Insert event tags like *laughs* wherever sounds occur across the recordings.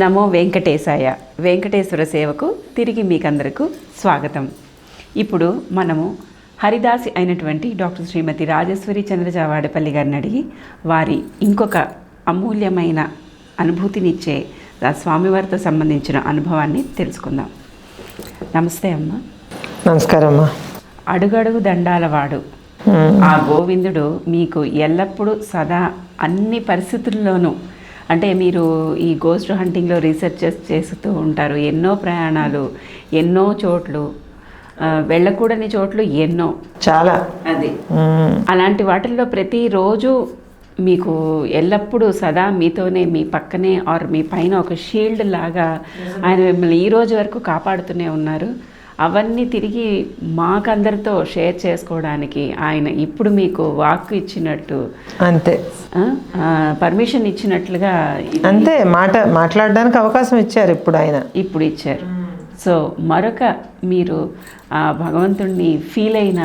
నమో వెంకటేశాయ వెంకటేశ్వర సేవకు తిరిగి మీకందరకు స్వాగతం. ఇప్పుడు మనము హరిదాసి అయినటువంటి డాక్టర్ శ్రీమతి రాజేశ్వరి చంద్రజావాడపల్లి గారిని అడిగి వారి ఇంకొక అమూల్యమైన అనుభూతినిచ్చే స్వామివారితో సంబంధించిన అనుభవాన్ని తెలుసుకుందాం. నమస్తే అమ్మ. నమస్కారం అమ్మా అడుగడుగు దండాలవాడు ఆ గోవిందుడు మీకు ఎల్లప్పుడూ సదా అన్ని పరిస్థితుల్లోనూ అంటే మీరు ఈ గోస్ట్ హంటింగ్లో రీసెర్చెస్ చేస్తూ ఉంటారు. ఎన్నో ప్రయాణాలు ఎన్నో చోట్లు వెళ్ళకూడని చోట్లు ఎన్నో. చాలా. అది. అలాంటి వాటిల్లో ప్రతిరోజు మీకు ఎల్లప్పుడూ సదా మీతోనే మీ పక్కనే ఆర్ మీ పైన ఒక షీల్డ్ లాగా ఆయన మిమ్మల్ని ఈ రోజు వరకు కాపాడుతూనే ఉన్నారు. అవన్నీ తిరిగి మాకందరితో షేర్ చేసుకోవడానికి ఆయన ఇప్పుడు మీకు వాక్ ఇచ్చినట్టు అంతే. పర్మిషన్ ఇచ్చినట్లుగా అంతే మాట మాట్లాడడానికి అవకాశం ఇచ్చారు ఇప్పుడు ఆయన. ఇప్పుడు ఇచ్చారు. సో మరొక మీరు ఆ భగవంతుణ్ణి ఫీల్ అయిన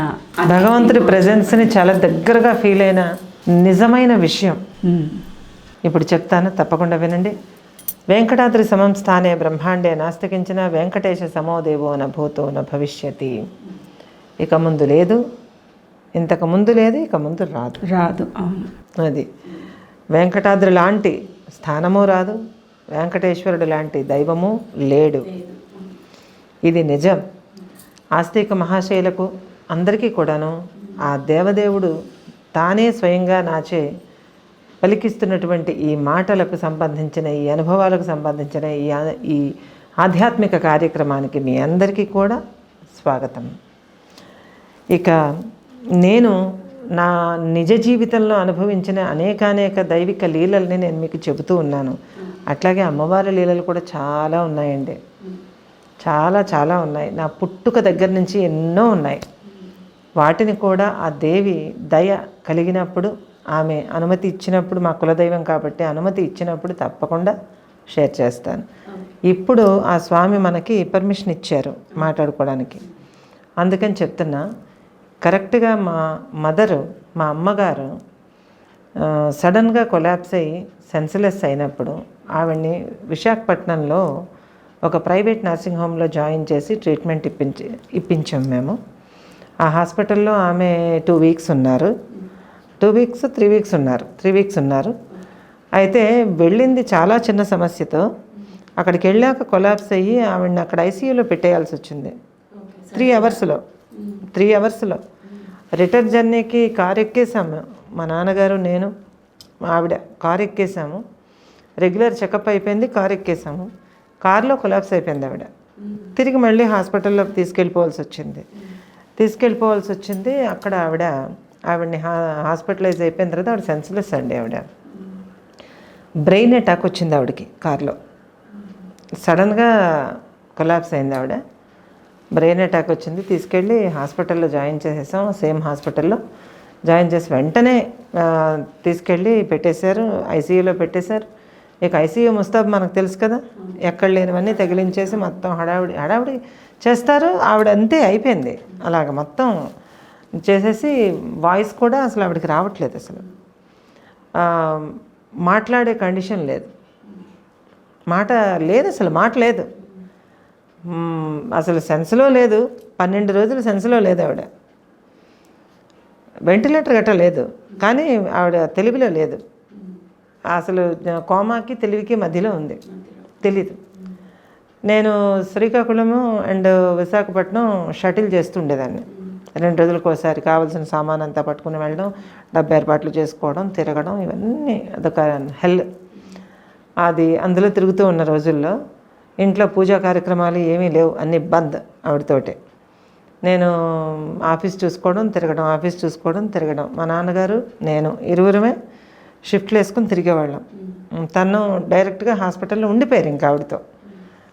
భగవంతుడి ప్రెజెన్స్ని చాలా దగ్గరగా ఫీల్ అయిన నిజమైన విషయం. ఇప్పుడు చెప్తాను తప్పకుండా వినండి. వెంకటాద్రి సమం స్థానే బ్రహ్మాండే నాస్తికించిన వెంకటేశ సమోదేవో న భూతో న భవిష్యతి. ఇక ముందు లేదు ఇంతకు ముందు లేదు ఇక ముందు రాదు. రాదు అవును. అది. వెంకటాద్రి లాంటి స్థానము రాదు వెంకటేశ్వరుడు లాంటి దైవము లేడు. ఇది నిజం. ఆస్తిక మహాశైలకు అందరికీ కూడాను ఆ దేవదేవుడు తానే స్వయంగా నాచే పలికిస్తున్నటువంటి ఈ మాటలకు సంబంధించిన ఈ అనుభవాలకు సంబంధించిన ఈ ఈ ఆధ్యాత్మిక కార్యక్రమానికి మీ అందరికీ కూడా స్వాగతం. ఇక నేను నా నిజ జీవితంలో అనుభవించిన అనేకానేక దైవిక లీలల్ని నేను మీకు చెబుతూ ఉన్నాను. అట్లాగే అమ్మవారి లీలలు కూడా చాలా ఉన్నాయండి. చాలా చాలా ఉన్నాయి. నా పుట్టుక దగ్గర నుంచి ఎన్నో ఉన్నాయి. వాటిని కూడా ఆ దేవి దయ కలిగినప్పుడు ఆమె అనుమతి ఇచ్చినప్పుడు మా కులదైవం కాబట్టి అనుమతి ఇచ్చినప్పుడు తప్పకుండా షేర్ చేస్తాను. ఇప్పుడు ఆ స్వామి మనకి పర్మిషన్ ఇచ్చారు మాట్లాడుకోవడానికి. అందుకని చెప్తున్నా కరెక్ట్గా మా మదరు మా అమ్మగారు సడన్గా కొలాప్స్ అయ్యి సెన్సిలెస్ అయినప్పుడు ఆవిడ్ని విశాఖపట్నంలో ఒక ప్రైవేట్ నర్సింగ్ హోమ్లో జాయిన్ చేసి ట్రీట్మెంట్ ఇప్పించి ఇప్పించాం మేము. ఆ హాస్పిటల్లో ఆమె టూ వీక్స్ ఉన్నారు. టూ వీక్స్ త్రీ వీక్స్ ఉన్నారు. త్రీ వీక్స్ ఉన్నారు. అయితే వెళ్ళింది చాలా చిన్న సమస్యతో. అక్కడికి వెళ్ళాక కొలాప్స్ అయ్యి ఆవిడని అక్కడ ఐసీయూలో పెట్టేయాల్సి వచ్చింది. త్రీ అవర్స్లో. త్రీ అవర్స్లో. రిటర్న్ జర్నీకి కార్ ఎక్కేసాము మా నాన్నగారు నేను ఆవిడ కార్ ఎక్కేసాము రెగ్యులర్ చెకప్ అయిపోయింది కార్ ఎక్కేసాము కార్లో కొలాప్స్ అయిపోయింది ఆవిడ. తిరిగి మళ్ళీ హాస్పిటల్లోకి తీసుకెళ్ళిపోవాల్సి వచ్చింది. తీసుకెళ్ళిపోవాల్సి వచ్చింది. అక్కడ ఆవిడ ఆవిడని హాస్పిటలైజ్ అయిపోయిన తర్వాత ఆవిడ సెన్స్లెస్ అండి ఆవిడ. బ్రెయిన్ అటాక్ వచ్చింది ఆవిడకి కార్లో. సడన్గా కొలాప్స్ అయింది ఆవిడ. బ్రెయిన్ అటాక్ వచ్చింది. తీసుకెళ్ళి హాస్పిటల్లో జాయిన్ చేసేసాం. సేమ్ హాస్పిటల్లో జాయిన్ చేసి వెంటనే తీసుకెళ్ళి పెట్టేశారు. ఐసీయూలో పెట్టేశారు. ఇక ఐసీయూ ముస్తాబ్ మనకు తెలుసు కదా. ఎక్కడ లేనివన్నీ తగిలించేసి మొత్తం హడావిడి హడావిడి చేస్తారు. ఆవిడ అంతే అయిపోయింది. అలాగ మొత్తం చేసేసి వాయిస్ కూడా అసలు ఆవిడకి రావట్లేదు అసలు. మాట్లాడే కండిషన్ లేదు. మాట లేదు అసలు మాట లేదు. అసలు సెన్స్లో లేదు. పన్నెండు రోజులు సెన్స్లో లేదు ఆవిడ. వెంటిలేటర్ గట్రా లేదు. కానీ ఆవిడ తెలివిలో లేదు. అసలు కోమాకి తెలివికి మధ్యలో ఉంది. తెలీదు. నేను శ్రీకాకుళము అండ్ విశాఖపట్నం షటిల్ చేస్తుండేదాన్ని. రెండు రోజులకు ఒకసారి కావాల్సిన సామాన్ అంతా పట్టుకుని వెళ్ళడం డబ్బు ఏర్పాట్లు చేసుకోవడం తిరగడం ఇవన్నీ అదొక హెల్ అది అందులో తిరుగుతూ ఉన్న రోజుల్లో ఇంట్లో పూజా కార్యక్రమాలు ఏమీ లేవు అన్ని బంద్ ఆవిడతోటే. నేను ఆఫీస్ చూసుకోవడం తిరగడం ఆఫీస్ చూసుకోవడం తిరగడం. మా నాన్నగారు నేను ఇరువురమే షిఫ్ట్లు వేసుకుని తిరిగేవాళ్ళం. తను డైరెక్ట్గా హాస్పిటల్లో ఉండిపోయారు ఇంకా ఆవిడతో.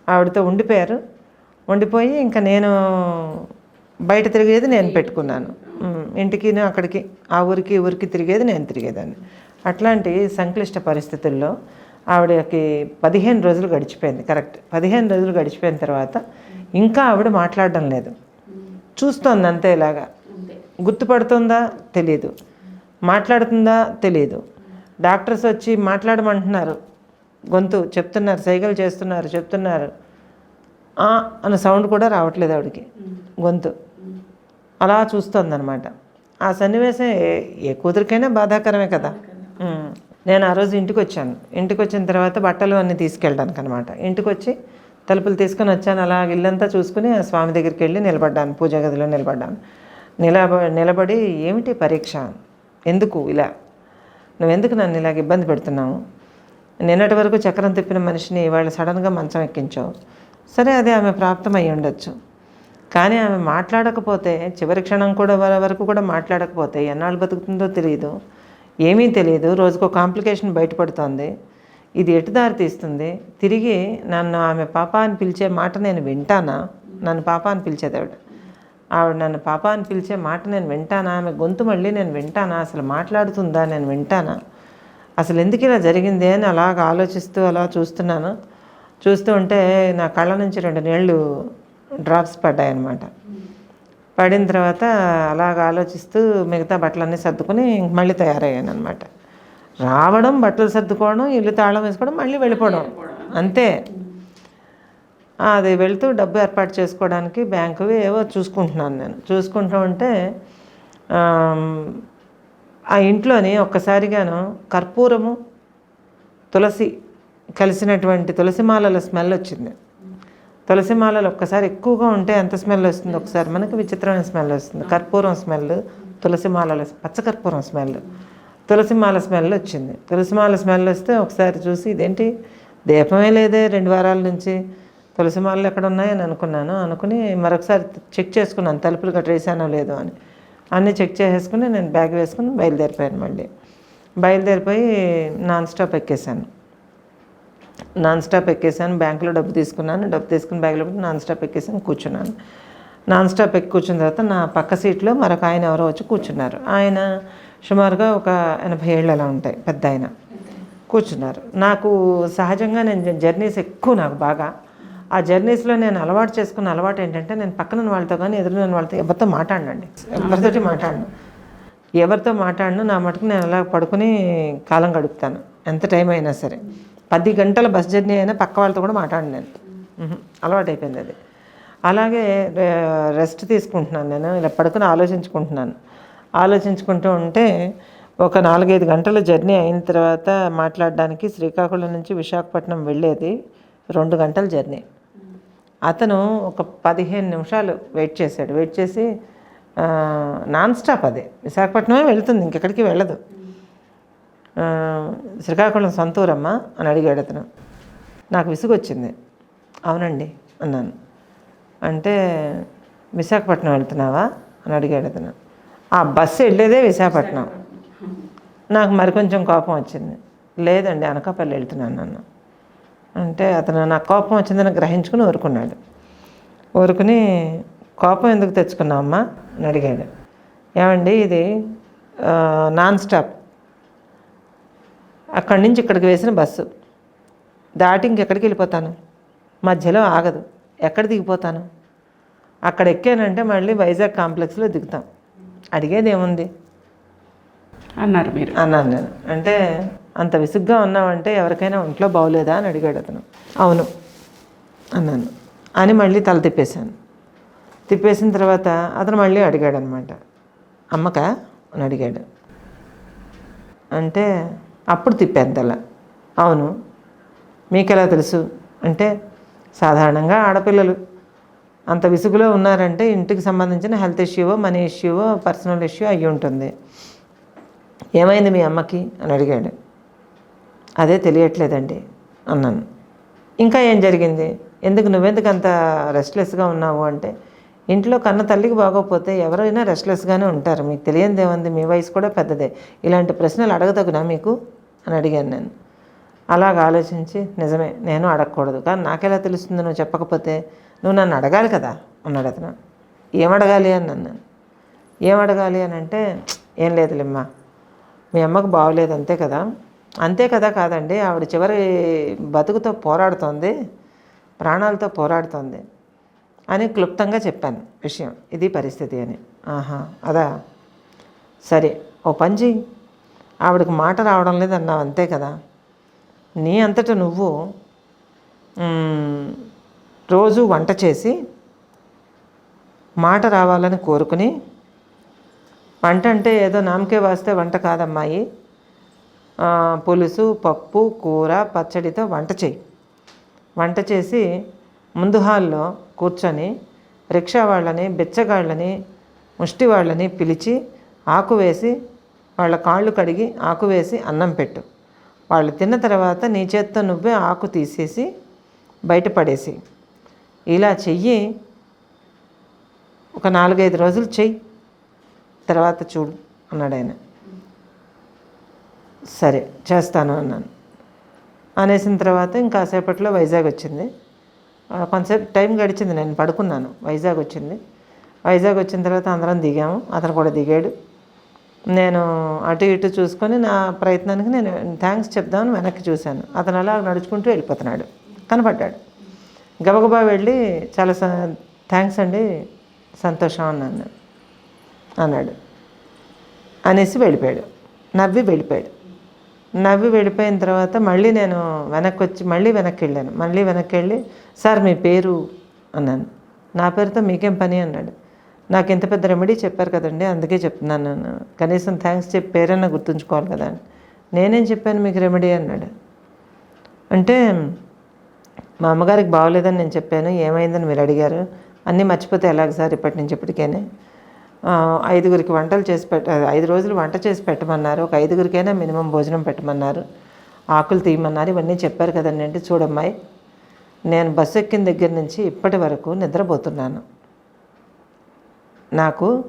ఆవిడతో ఉండిపోయారు. ఉండిపోయి ఇంకా నేను బయట తిరిగేది నేను పెట్టుకున్నాను. ఇంటికి అక్కడికి ఆ ఊరికి ఊరికి తిరిగేది నేను తిరిగేదాన్ని. అట్లాంటి సంక్లిష్ట పరిస్థితుల్లో ఆవిడకి పదిహేను రోజులు గడిచిపోయింది. కరెక్ట్. పదిహేను రోజులు గడిచిపోయిన తర్వాత ఇంకా ఆవిడ మాట్లాడడం లేదు. చూస్తోంది అంతే ఇలాగా. గుర్తుపడుతుందా? తెలియదు మాట్లాడుతుందా? తెలియదు డాక్టర్స్ వచ్చి మాట్లాడమంటున్నారు. గొంతు చెప్తున్నారు సైకిల్ చేస్తున్నారు చెప్తున్నారు. అన్న సౌండ్ కూడా రావట్లేదు ఆవిడకి. గొంతు. అలా చూస్తుందన్నమాట. ఆ సన్నివేశం ఏ- ఏ కూతురికైనా బాధాకరమే కదా. నేను ఆ రోజు ఇంటికి వచ్చాను ఇంటికి వచ్చిన తర్వాత బట్టలు అన్నీ తీసుకెళ్ళడానికి అనమాట ఇంటికి వచ్చి తలుపులు తీసుకొని వచ్చాను. అలా ఇల్లంతా చూసుకుని ఆ స్వామి దగ్గరికి వెళ్ళి నిలబడ్డాను. పూజా గదిలో నిలబడ్డాను. నిలబ నిలబడి ఏమిటి పరీక్ష? ఎందుకు ఇలా? నువ్వెందుకు నన్ను ఇలాగ ఇబ్బంది పెడుతున్నావు? నిన్నటి వరకు చక్రం తిప్పిన మనిషిని ఇవాళ సడన్గా మంచం ఎక్కించావు. సరే అదే ఆమె ప్రాప్తం అయి ఉండొచ్చు. కానీ ఆమె మాట్లాడకపోతే చివరి క్షణం కూడా వరకు కూడా మాట్లాడకపోతే ఎన్నాళ్ళు బతుకుతుందో తెలియదు ఏమీ తెలియదు రోజుకో కాంప్లికేషన్ బయటపడుతోంది. ఇది ఎటు దారి తీస్తుంది? తిరిగి నన్ను ఆమె పాప అని పిలిచే మాట నేను వింటానా? నన్ను పాప అని పిలిచేది ఆవిడ ఆవిడ నన్ను పాప అని పిలిచే మాట నేను వింటానా? ఆమె గొంతు మళ్ళీ నేను వింటానా? అసలు మాట్లాడుతుందా? నేను వింటానా? అసలు ఎందుకు ఇలా జరిగింది అని అలాగ ఆలోచిస్తూ అలా చూస్తున్నాను. చూస్తూ ఉంటే నా కళ్ళ నుంచి రెండు నీళ్ళు డ్రాప్స్ పడ్డాయన్నమాట. పడిన తర్వాత అలాగ ఆలోచిస్తూ మిగతా బట్టలన్నీ సర్దుకుని ఇంక మళ్ళీ తయారయ్యాను అనమాట రావడం బట్టలు సర్దుకోవడం ఇల్లు తాళం వేసుకోవడం మళ్ళీ వెళ్ళిపోవడం. అంతే. అది వెళ్తూ డబ్బు ఏర్పాటు చేసుకోవడానికి బ్యాంకువి ఏవో చూసుకుంటున్నాను నేను. చూసుకుంటూ ఉంటే ఆ ఇంట్లోని ఒక్కసారిగాను కర్పూరము తులసి కలిసినటువంటి తులసి మాలల స్మెల్ వచ్చింది. తులసి మాలలు ఒక్కసారి ఎక్కువగా ఉంటే ఎంత స్మెల్ వస్తుంది? ఒకసారి మనకు విచిత్రమైన స్మెల్ వస్తుంది. కర్పూరం స్మెల్ తులసి మాలల పచ్చకర్పూరం స్మెల్ తులసి మాల స్మెల్ వచ్చింది. తులసి మాల స్మెల్ వస్తే ఒకసారి చూసి ఇదేంటి? దీపమే లేదే రెండు వారాల నుంచి. తులసి మాలలు ఎక్కడ ఉన్నాయని అనుకున్నాను. అనుకుని మరొకసారి చెక్ చేసుకున్నాను. తలుపులు గట్ర వేసానో లేదో అని. అన్నీ చెక్ చేసేసుకుని నేను బ్యాగ్ వేసుకుని బయలుదేరిపోయాను మళ్ళీ. బయలుదేరిపోయి నాన్ స్టాప్ ఎక్కేసాను. నాన్ స్టాప్ ఎక్కేసాను బ్యాంకులో డబ్బు తీసుకున్నాను డబ్బు తీసుకుని బ్యాగ్లో పెట్టి నాన్ స్టాప్ ఎక్కేసాను కూర్చున్నాను. నాన్ స్టాప్ ఎక్కి కూర్చున్న తర్వాత నా పక్క సీట్లో మరొక ఆయన ఎవరో వచ్చి కూర్చున్నారు. ఆయన సుమారుగా ఒక ఎనభై ఏళ్ళు అలా ఉంటాయి పెద్ద ఆయన. కూర్చున్నారు. నాకు సహజంగా నేను జర్నీస్ ఎక్కువ నాకు బాగా. ఆ జర్నీస్లో నేను అలవాటు చేసుకున్న అలవాటు ఏంటంటే నేను పక్కన ఉన్న వాళ్ళతో కానీ ఎదురున్న వాళ్ళతో ఎవరితో మాట్లాడనండి. ఎవరితోటి మాట్లాడను. ఎవరితో మాట్లాడను నా మటుకు నేను అలా పడుకుని కాలం గడుపుతాను. ఎంత టైం అయినా సరే. పది గంటల బస్ జర్నీ అయినా పక్క వాళ్ళతో కూడా మాట్లాడను నేను. అలవాటు అయిపోయింది అది. అలాగే రెస్ట్ తీసుకుంటున్నాను నేను. ఇలా పడుకుని ఆలోచించుకుంటున్నాను. ఆలోచించుకుంటూ ఉంటే ఒక నాలుగైదు గంటల జర్నీ అయిన తర్వాత మాట్లాడడానికి శ్రీకాకుళం నుంచి విశాఖపట్నం వెళ్ళేది రెండు గంటల జర్నీ. అతను ఒక పదిహేను నిమిషాలు వెయిట్ చేశాడు. వెయిట్ చేసి నాన్ స్టాప్ అదే. విశాఖపట్నమే వెళ్తుంది. ఇంకెక్కడికి వెళ్ళదు. శ్రీకాకుళం సొంతూరమ్మా అని అడిగాడు అతను. నాకు విసుగు వచ్చింది అవునండి అన్నాను. అంటే విశాఖపట్నం వెళ్తున్నావా? అని అడిగాడు అతను. ఆ బస్సు వెళ్ళేదే విశాఖపట్నం. నాకు మరి కొంచెం కోపం వచ్చింది. లేదండి అనకాపల్లి వెళ్తున్నాను నన్ను. అంటే అతను నాకు కోపం వచ్చిందని గ్రహించుకుని ఊరుకున్నాడు. ఊరుకుని కోపం ఎందుకు తెచ్చుకున్నావమ్మా? అని అడిగాడు. ఏమండి ఇది నాన్ స్టాప్. అక్కడి నుంచి ఇక్కడికి వేసిన బస్సు. దాటి ఇంకెక్కడికి వెళ్ళిపోతాను? మధ్యలో ఆగదు. ఎక్కడ దిగిపోతాను? అక్కడ ఎక్కానంటే మళ్ళీ వైజాగ్ కాంప్లెక్స్లో దిగుతాం. అడిగేది ఏముంది అన్నారు మీరు. అన్నాను నేను. అంటే అంత విసుగ్గా ఉన్నావంటే ఎవరికైనా ఒంట్లో బాగోలేదా అని అడిగాడు అతను. అవును అన్నాను. అని మళ్ళీ తల తిప్పేశాను. తిప్పేసిన తర్వాత అతను మళ్ళీ అడిగాడు అనమాట అమ్మక? అని అడిగాడు. అంటే అప్పుడు తిప్పేద్దల. అవును. అవును మీకెలా తెలుసు? అంటే సాధారణంగా ఆడపిల్లలు. అంత విసుగులో ఉన్నారంటే ఇంటికి సంబంధించిన హెల్త్ ఇష్యూవో మనీ ఇష్యూవో పర్సనల్ ఇష్యూ అయ్యి ఉంటుంది. ఏమైంది మీ అమ్మకి? అని అడిగాడు. అదే తెలియట్లేదండి అన్నాను. ఇంకా ఏం జరిగింది? ఎందుకు నువ్వెందుకు అంత రెస్ట్లెస్గా ఉన్నావు అంటే ఇంట్లో కన్న తల్లికి బాగోకపోతే ఎవరైనా రెస్ట్లెస్గానే ఉంటారు. మీకు తెలియంది మీ వయసు కూడా పెద్దదే. ఇలాంటి ప్రశ్నలు అడగదగునా మీకు? అని అడిగాను నేను. అలాగ ఆలోచించి నిజమే నేను అడగకూడదు. కానీ నాకెలా తెలుస్తుంది నువ్వు చెప్పకపోతే? నువ్వు నన్ను అడగాలి కదా? అన్నాడు అతను. ఏం అడగాలి? అని నన్ను ఏం అడగాలి? అని అంటే ఏం లేదులేమ్మా. మీ అమ్మకు బాగోలేదు అంతే కదా. అంతే కదా కాదండి. ఆవిడ చివరి బతుకుతో పోరాడుతోంది. ప్రాణాలతో పోరాడుతోంది. అని క్లుప్తంగా చెప్పాను విషయం. ఇది పరిస్థితి అని. ఆహా అదా. సరే ఓ పంజి ఆవిడకి మాట రావడం లేదు అన్నావు అంతే కదా? నీ అంతట నువ్వు రోజు వంట చేసి మాట రావాలని కోరుకుని వంట అంటే ఏదో నామకే వాస్తే వంట కాదమ్మాయి పులుసు పప్పు కూర పచ్చడితో వంట చేయి. వంట చేసి ముందు హాల్లో కూర్చొని రిక్షా వాళ్ళని బిచ్చగాళ్ళని ముష్టి వాళ్ళని పిలిచి ఆకు వేసి వాళ్ళ కాళ్ళు కడిగి ఆకు వేసి అన్నం పెట్టు. వాళ్ళు తిన్న తర్వాత నీ చేత్తో నువ్వే ఆకు తీసేసి బయటపడేసి ఇలా చెయ్యి ఒక నాలుగైదు రోజులు చెయ్యి. తర్వాత చూడు అన్నాడు ఆయన. సరే చేస్తాను అన్నాను. అనేసిన తర్వాత ఇంకాసేపట్లో వైజాగ్ వచ్చింది. కొంతసేపు టైం గడిచింది నేను పడుకున్నాను. వైజాగ్ వచ్చింది. వైజాగ్ వచ్చిన తర్వాత అందరం దిగాము. అతను కూడా దిగాడు. నేను అటు ఇటు చూసుకొని నా ప్రయత్నానికి నేను థ్యాంక్స్ చెప్దామని వెనక్కి చూశాను. అతను అలా నడుచుకుంటూ వెళ్ళిపోతున్నాడు. కనపడ్డాడు. గబగబా వెళ్ళి చాలా థ్యాంక్స్ అండి సంతోషం అన్నాను అన్నాడు. అనేసి వెళ్ళిపోయాడు. నవ్వి వెళ్ళిపోయాడు. నవ్వి వెళ్ళిపోయిన తర్వాత మళ్ళీ నేను వెనక్కి వచ్చి మళ్ళీ వెనక్కి వెళ్ళాను. మళ్ళీ వెనక్కి వెళ్ళి సార్ మీ పేరు అన్నాను. నా పేరుతో మీకేం పని అన్నాడు. నాకు ఇంత పెద్ద రెమెడీ చెప్పారు కదండి అందుకే చెప్తున్నాను నేను. కనీసం థ్యాంక్స్ చెప్పి పేరన్నా గుర్తుంచుకోవాలి కదా అని. నేనేం చెప్పాను మీకు రెమెడీ అన్నాడు. అంటే మా అమ్మగారికి బాగోలేదని నేను చెప్పాను ఏమైందని మీరు అడిగారు అన్నీ మర్చిపోతే ఎలాగ సార్ ఇప్పటి నుంచి ఇప్పటికేనే? ఐదుగురికి వంటలు చేసి పెట్ట ఐదు రోజులు వంట చేసి పెట్టమన్నారు ఒక ఐదుగురికైనా మినిమం భోజనం పెట్టమన్నారు ఆకులు తీయమన్నారు ఇవన్నీ చెప్పారు కదండి అంటే చూడమ్మాయి నేను బస్సు ఎక్కిన దగ్గర నుంచి ఇప్పటి వరకు నిద్రపోతున్నాను. నాకు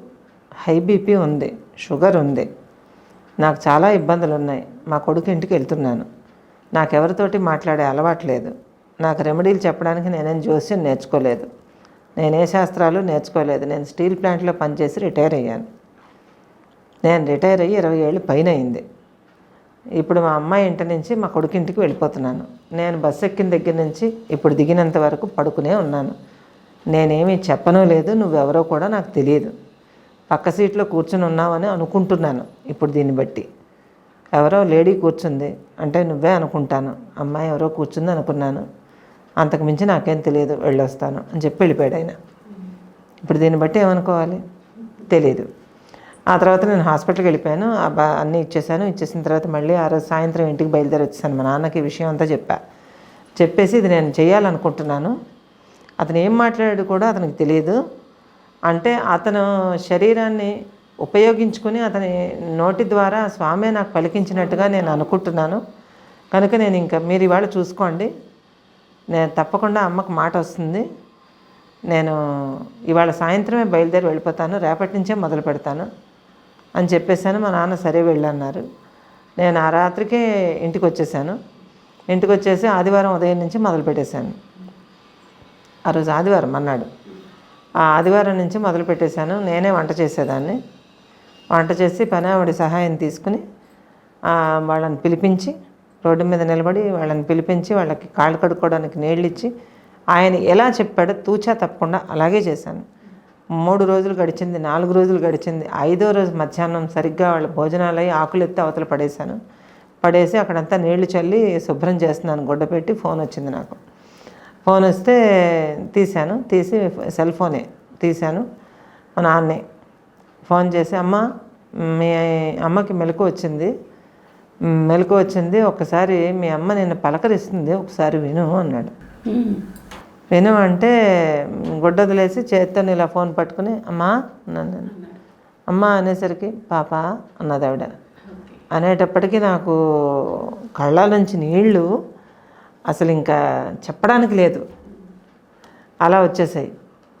హై బీపీ ఉంది షుగర్ ఉంది. నాకు చాలా ఇబ్బందులు ఉన్నాయి మా కొడుకు ఇంటికి వెళ్తున్నాను. నాకెవరితోటి మాట్లాడే అలవాటు లేదు. నాకు రెమెడీలు చెప్పడానికి నేనేం జోస్యం నేర్చుకోలేదు. నేను ఏ శాస్త్రాలు నేర్చుకోలేదు. నేను స్టీల్ ప్లాంట్లో పనిచేసి రిటైర్ అయ్యాను. నేను రిటైర్ అయ్యి ఇరవై ఏళ్ళు పైన అయింది ఇప్పుడు మా అమ్మాయి ఇంటి నుంచి మా కొడుకు ఇంటికి వెళ్ళిపోతున్నాను. నేను బస్సు ఎక్కిన దగ్గర నుంచి ఇప్పుడు దిగినంత వరకు పడుకునే ఉన్నాను. నేనేమి చెప్పను లేదు నువ్వెవరో కూడా నాకు తెలియదు పక్క సీట్లో కూర్చుని ఉన్నావని అనుకుంటున్నాను ఇప్పుడు దీన్ని బట్టి. ఎవరో లేడీ కూర్చుంది అంటే నువ్వే అనుకుంటాను. అమ్మాయి ఎవరో కూర్చుంది అనుకున్నాను. అంతకుమించి నాకేం తెలియదు వెళ్ళొస్తాను అని చెప్పి వెళ్ళిపోయాడు ఆయన. ఇప్పుడు దీన్ని బట్టి ఏమనుకోవాలి? తెలియదు ఆ తర్వాత నేను హాస్పిటల్కి వెళ్ళిపోయాను. బా అన్నీ ఇచ్చేసాను. ఇచ్చేసిన తర్వాత మళ్ళీ ఆ రోజు సాయంత్రం ఇంటికి బయలుదేరి వచ్చేసాను మా నాన్నకి ఈ విషయం అంతా చెప్పా. చెప్పేసి ఇది నేను చేయాలనుకుంటున్నాను. అతను ఏం మాట్లాడాడు కూడా అతనికి తెలియదు అంటే అతను శరీరాన్ని ఉపయోగించుకుని అతని నోటి ద్వారా స్వామి నాకు పలికించినట్టుగా నేను అనుకుంటున్నాను. కనుక నేను ఇంకా మీరు ఇవాళ చూసుకోండి. నేను తప్పకుండా అమ్మకు మాట వస్తుంది. నేను ఇవాళ సాయంత్రమే బయలుదేరి వెళ్ళిపోతాను. రేపటి నుంచే మొదలు పెడతాను అని చెప్పేశాను. మా నాన్న సరే వెళ్ళన్నారు. నేను ఆ రాత్రికే ఇంటికి వచ్చేసాను ఇంటికి వచ్చేసి ఆదివారం ఉదయం నుంచి మొదలు పెట్టేశాను. ఆ రోజు ఆదివారం అన్నాడు. ఆ ఆదివారం నుంచి మొదలు పెట్టేశాను. నేనే వంట చేసేదాన్ని. వంట చేసి పని ఆవిడ సహాయం తీసుకుని వాళ్ళని పిలిపించి రోడ్డు మీద నిలబడి వాళ్ళని పిలిపించి వాళ్ళకి కాళ్ళు కడుక్కోవడానికి నీళ్ళు ఇచ్చి ఆయన ఎలా చెప్పాడో తూచా తప్పకుండా అలాగే చేశాను. మూడు రోజులు గడిచింది నాలుగు రోజులు గడిచింది. ఐదో రోజు మధ్యాహ్నం సరిగ్గా వాళ్ళ భోజనాలు అయ్యి ఆకులు ఎత్తి అవతల పడేశాను. పడేసి అక్కడంతా నీళ్ళు చల్లి శుభ్రం చేస్తున్నాను. గుడ్డ పెట్టి ఫోన్ వచ్చింది నాకు. ఫోన్ వస్తే తీశాను. తీసి సెల్ ఫోనే తీశాను. మా నాన్నే ఫోన్ చేసి అమ్మ మీ అమ్మకి మెలకు వచ్చింది. మెలకు వచ్చింది. ఒకసారి మీ అమ్మ నిన్ను పలకరిస్తుంది. ఒకసారి విను అన్నాడు. విను అంటే గుడ్డ వదిలేసి చేత్తో ఇలా ఫోన్ పట్టుకుని అమ్మా అన్నాను నేను. అమ్మ అనేసరికి పాప అన్నది ఆవిడ. అనేటప్పటికీ నాకు కళ్ళ నుంచి నీళ్ళు అసలు ఇంకా చెప్పడానికి లేదు. అలా వచ్చేసాయి.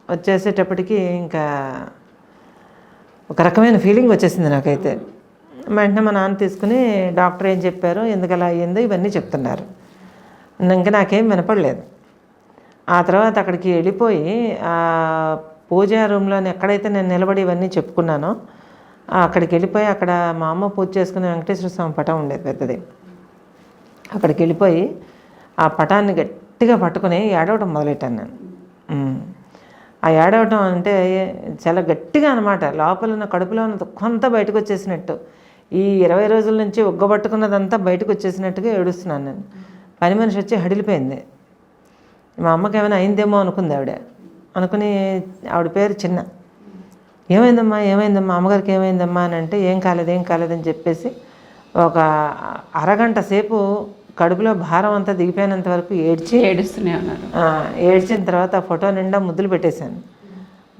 వచ్చేసేటప్పటికి ఇంకా ఒక రకమైన ఫీలింగ్ వచ్చేసింది నాకైతే. వెంటనే మా నాన్న తీసుకుని డాక్టర్ ఏం చెప్పారు? ఎందుకు అలా అయ్యిందో ఇవన్నీ చెప్తున్నారు. ఇంకా నాకేం వినపడలేదు. ఆ తర్వాత అక్కడికి వెళ్ళిపోయి ఆ పూజా రూమ్లోని ఎక్కడైతే నేను నిలబడి ఇవన్నీ చెప్పుకున్నానో అక్కడికి వెళ్ళిపోయి అక్కడ మా అమ్మ పూజ చేసుకునే వెంకటేశ్వర స్వామి పటం ఉండేది పెద్దది. అక్కడికి వెళ్ళిపోయి ఆ పటాన్ని గట్టిగా పట్టుకుని ఏడవటం మొదలెట్టాను నేను. ఆ ఏడవటం అంటే చాలా గట్టిగా అనమాట లోపల ఉన్న కడుపులో ఉన్న కొంత బయటకు వచ్చేసినట్టు. ఈ ఇరవై రోజుల నుంచి ఉగ్గబట్టుకున్నదంతా బయటకు వచ్చేసినట్టుగా ఏడుస్తున్నాను నేను. పని మనిషి వచ్చి హడిలిపోయింది. మా అమ్మకి ఏమైనా అయిందేమో అనుకుంది ఆవిడ. అనుకుని ఆవిడ పేరు చిన్న. ఏమైందమ్మా ఏమైందమ్మా అమ్మగారికి ఏమైందమ్మా అని అంటే ఏం కాలేదు ఏం కాలేదని చెప్పేసి ఒక అరగంట సేపు కడుపులో భారం అంతా దిగిపోయినంత వరకు ఏడ్చి ఏడుస్తూనే ఉన్నారు. ఏడ్చిన తర్వాత ఆ ఫోటో నిండా ముద్దులు పెట్టేశాను.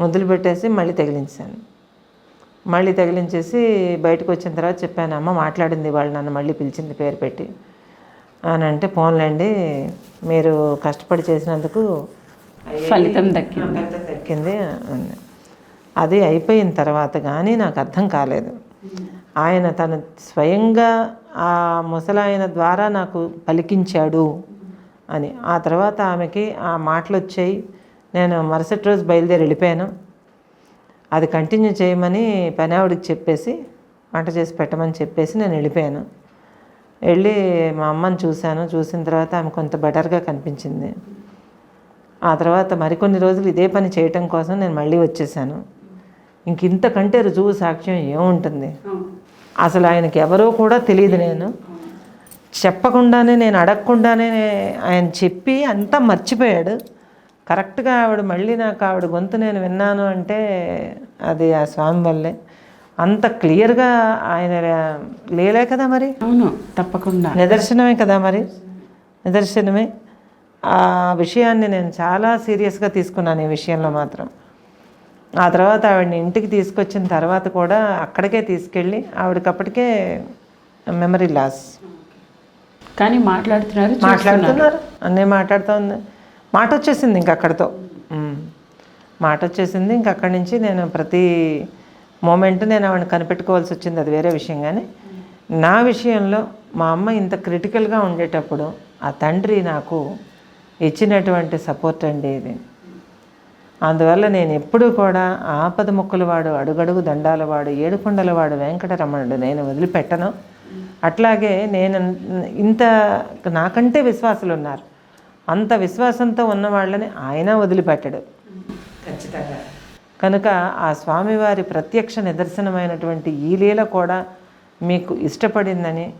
ముద్దులు పెట్టేసి మళ్ళీ తగిలించాను. మళ్ళీ తగిలించేసి బయటకు వచ్చిన తర్వాత చెప్పాను అమ్మ మాట్లాడింది వాళ్ళు నన్ను మళ్ళీ పిలిచింది పేరు పెట్టి. అని అంటే పోన్లేండి మీరు కష్టపడి చేసినందుకు ఫలితం దక్కింది. దక్కింది. అది అయిపోయిన తర్వాత కానీ నాకు అర్థం కాలేదు. ఆయన తను స్వయంగా ఆ ముసలాయన ద్వారా నాకు పలికించాడు అని. ఆ తర్వాత ఆమెకి ఆ మాటలు వచ్చాయి నేను మరుసటి రోజు బయలుదేరి వెళ్ళిపోయాను. అది కంటిన్యూ చేయమని పెనావుడికి చెప్పేసి వంట చేసి పెట్టమని చెప్పేసి నేను వెళ్ళిపోయాను. వెళ్ళి మా అమ్మని చూశాను. చూసిన తర్వాత ఆమె కొంత బెటర్గా కనిపించింది. ఆ తర్వాత మరికొన్ని రోజులు ఇదే పని చేయటం కోసం నేను మళ్ళీ వచ్చేసాను. ఇంక ఇంతకంటే రుజువు సాక్ష్యం ఏముంటుంది? అసలు ఆయనకి ఎవరో కూడా తెలియదు నేను. చెప్పకుండానే నేను అడగకుండానే ఆయన చెప్పి అంతా మర్చిపోయాడు. కరెక్ట్గా ఆవిడ మళ్ళీ నాకు ఆవిడ గొంతు నేను విన్నాను అంటే అది ఆ స్వామి వల్లే. అంత క్లియర్గా ఆయన లేలే కదా మరి? అవును తప్పకుండా. నిదర్శనమే కదా మరి? నిదర్శనమే. ఆ విషయాన్ని నేను చాలా సీరియస్గా తీసుకున్నాను ఈ విషయంలో మాత్రం. ఆ తర్వాత ఆవిడని ఇంటికి తీసుకొచ్చిన తర్వాత కూడా అక్కడికే తీసుకెళ్ళి ఆవిడకి అప్పటికే మెమరీ లాస్. కానీ మాట్లాడుతున్నారు. మాట్లాడుతున్నారు. అన్నీ మాట్లాడుతూ ఉంది మాట వచ్చేసింది ఇంక అక్కడితో. ఉమ్. మాట వచ్చేసింది ఇంక అక్కడి నుంచి నేను ప్రతి మూమెంట్ నేను ఆవిడని కనిపెట్టుకోవాల్సి వచ్చింది అది వేరే విషయం కానీ నా విషయంలో మా అమ్మ ఇంత క్రిటికల్గా ఉండేటప్పుడు ఆ తండ్రి నాకు ఇచ్చినటువంటి సపోర్ట్ అండి ఇది. అందువల్ల నేను ఎప్పుడూ కూడా ఆపద ముక్కుల వాడు అడుగడుగు దండాల వాడు ఏడుకొండల వాడు వెంకటరమణుడు నేను వదిలిపెట్టను. అట్లాగే నేను ఇంత నాకంటే విశ్వాసులు ఉన్నారు అంత విశ్వాసంతో ఉన్న వాళ్ళని ఆయన వదిలిపెట్టడు. ఖచ్చితంగా. కనుక ఆ స్వామివారి ప్రత్యక్ష నిదర్శనమైనటువంటి ఈ లీల కూడా మీకు ఇష్టపడిందని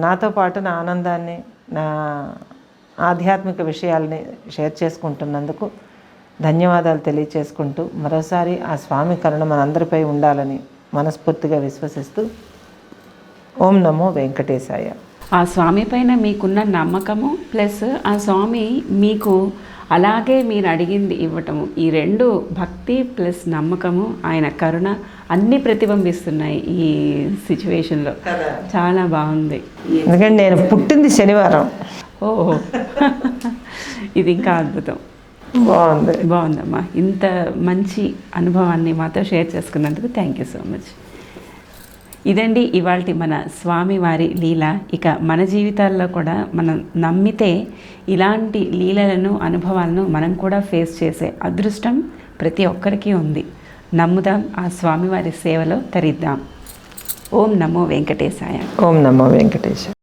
నాతో పాటు నా ఆనందాన్ని నా ఆధ్యాత్మిక విషయాల్ని షేర్ చేసుకుంటున్నందుకు ధన్యవాదాలు తెలియచేసుకుంటూ మరోసారి ఆ స్వామి కరుణ మనందరిపై ఉండాలని మనస్ఫూర్తిగా విశ్వసిస్తూ ఓం నమో వెంకటేశాయ. ఆ స్వామి పైన మీకున్న నమ్మకము ప్లస్ ఆ స్వామి మీకు అలాగే మీరు అడిగింది ఇవ్వటము. ఈ రెండు భక్తి ప్లస్ నమ్మకము ఆయన కరుణ అన్ని ప్రతిబింబిస్తున్నాయి ఈ సిచ్యువేషన్లో చాలా బాగుంది. ఎందుకంటే నేను పుట్టింది శనివారం. ఓ *laughs* ఇది ఇంకా అద్భుతం. బాగుంది. బాగుందమ్మా. ఇంత మంచి అనుభవాన్ని మాతో షేర్ చేసుకున్నందుకు థ్యాంక్ యూ సో మచ్ ఇదండి ఇవాళ మన స్వామివారి లీల. ఇక మన జీవితాల్లో కూడా మనం నమ్మితే ఇలాంటి లీలలను అనుభవాలను మనం కూడా ఫేస్ చేసే అదృష్టం ప్రతి ఒక్కరికి ఉంది. నమ్ముదాం ఆ స్వామివారి సేవలో తరిద్దాం. ఓం నమో వెంకటేశాయ. ఓం నమో వెంకటేశాయ.